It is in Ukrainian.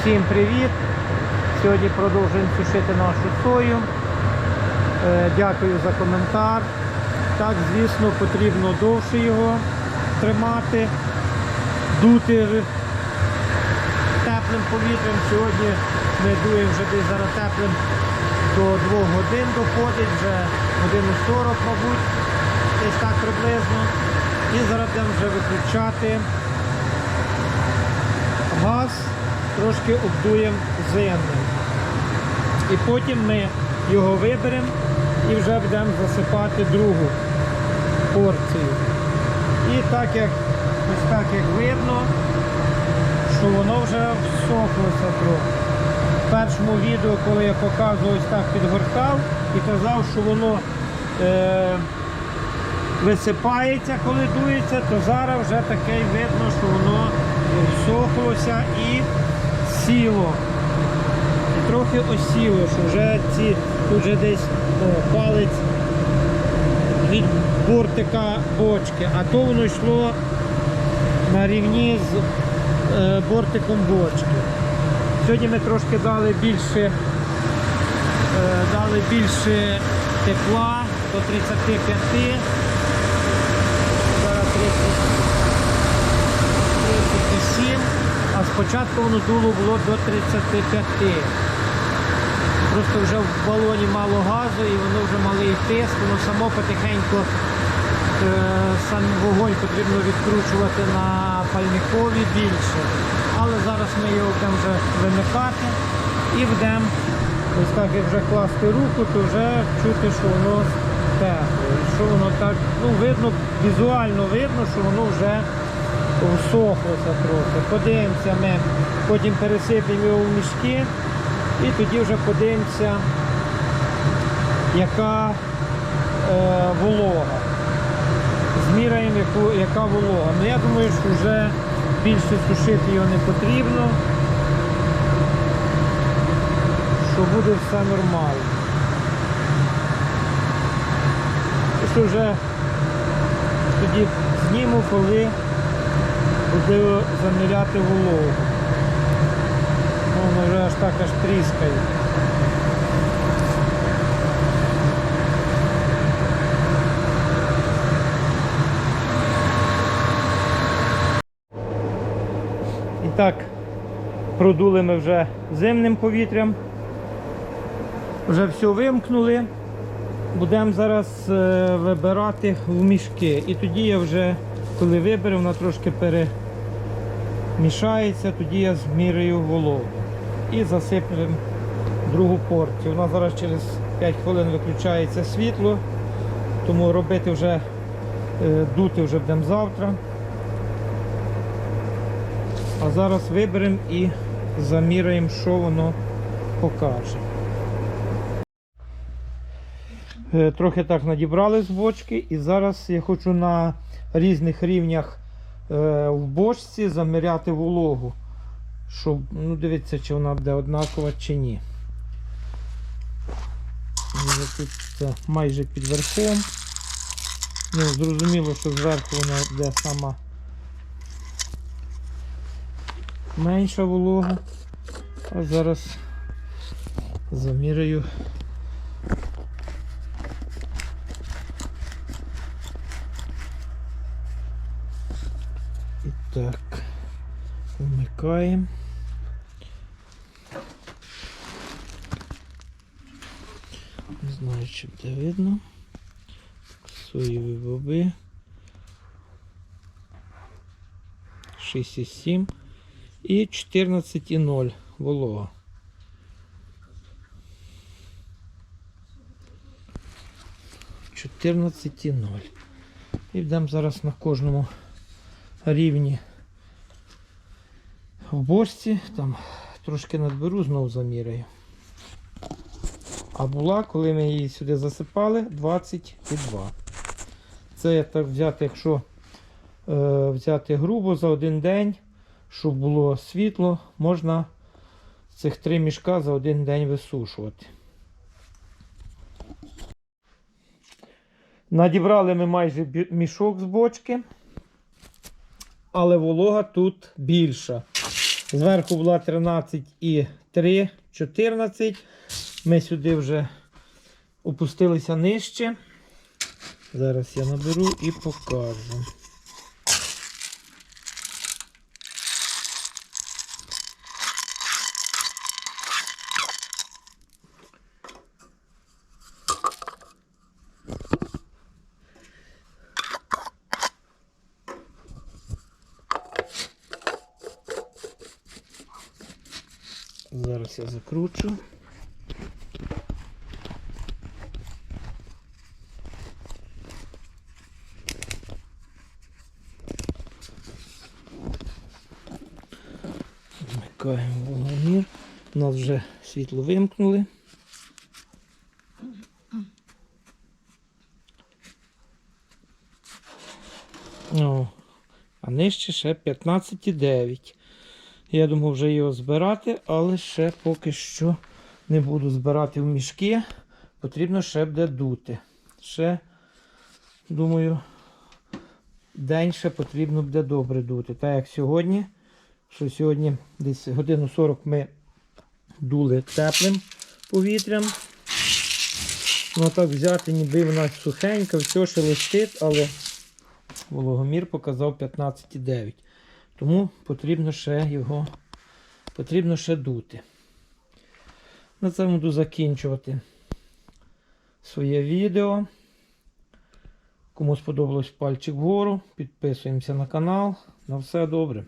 Всім привіт! Сьогодні продовжуємо сушити нашу сою. Е, Дякую за коментар. Так, звісно, потрібно довше його тримати, дути теплим повітрям. Сьогодні ми дуємо вже десь зараз теплим до 2 годин доходить, вже годину 40, мабуть, десь так приблизно. І зараз будемо вже виключати газ, трошки обдуємо зимним. І потім ми його виберемо і вже будемо засипати другу порцію. І так як ось так як видно, що воно вже всохлося трохи. В першому відео, коли я показував, ось так підгортав і казав, що воно е, висипається, коли дується, то зараз вже таке видно, що воно всохлося і сіло. І трохи осіло, що вже ці тут вже десь о, палець від бортика бочки, а то воно йшло на рівні з е, бортиком бочки. Сьогодні ми трошки дали більше, е, дали більше тепла до 35. Зараз 30, 37, а спочатку воно дуло було до 35. Просто вже в балоні мало газу і воно вже малий тиск, воно само потихеньку е, сам вогонь потрібно відкручувати на пальникові більше. Але зараз ми його будемо вже вимикати і будемо ось так як вже класти руку, то вже чути, що воно тепло. Що воно так, ну видно, візуально видно, що воно вже всохлося трохи. Подивимося ми, потім пересипемо його в мішки і тоді вже подивимося, яка е, волога. Зміряємо, яку, яка волога. Ну я думаю, що вже більше сушити його не потрібно, що буде все нормально. Що вже тоді зніму, коли буду заміряти вологу. Ну, Воно вже аж так аж тріскає. І так, продули ми вже зимним повітрям. Вже все вимкнули. Будемо зараз е, вибирати в мішки. І тоді я вже, коли виберу, вона трошки перемішається, тоді я зміряю вологу. І засиплемо другу порцію. У нас зараз через 5 хвилин виключається світло, тому робити вже, е, дути вже будемо завтра. А зараз виберемо і заміряємо, що воно покаже. Е, Трохи так надібрали з бочки і зараз я хочу на різних рівнях в бочці заміряти вологу. Щоб, ну дивіться, чи вона буде однакова чи ні. Тут це майже під верхом. Ну, зрозуміло, що зверху вона буде сама менша волога. А зараз заміряю. І так, вмикаємо. Не знаю, чи буде видно. Соєві боби. 6,7 і 14,0 волога. Чотирнадцять і ноль. І будемо зараз на кожному рівні в бочці, там трошки надберу, знову заміряю. А була, коли ми її сюди засипали, 22. Це я так взяти, якщо е, взяти грубо за один день, щоб було світло, можна цих три мішка за один день висушувати. Надібрали ми майже мішок з бочки, але волога тут більша. Зверху була 13,3, 14. Ми сюди вже опустилися нижче. Зараз я наберу і покажу. Зараз я закручу. Вмикаємо вогнемір. У нас вже світло вимкнули. О, а нижче ще 15,9. Я думав вже його збирати, але ще поки що не буду збирати в мішки. Потрібно ще буде дути. Ще, думаю, день ще потрібно буде добре дути. Так як сьогодні, що сьогодні десь годину 40 ми дули теплим повітрям. Ну так взяти, ніби в нас сухенько, все шелестить, але вологомір показав 15,9. Тому потрібно ще його потрібно ще дути. На цьому буду закінчувати своє відео. Кому сподобалось пальчик вгору, підписуємося на канал. На все добре.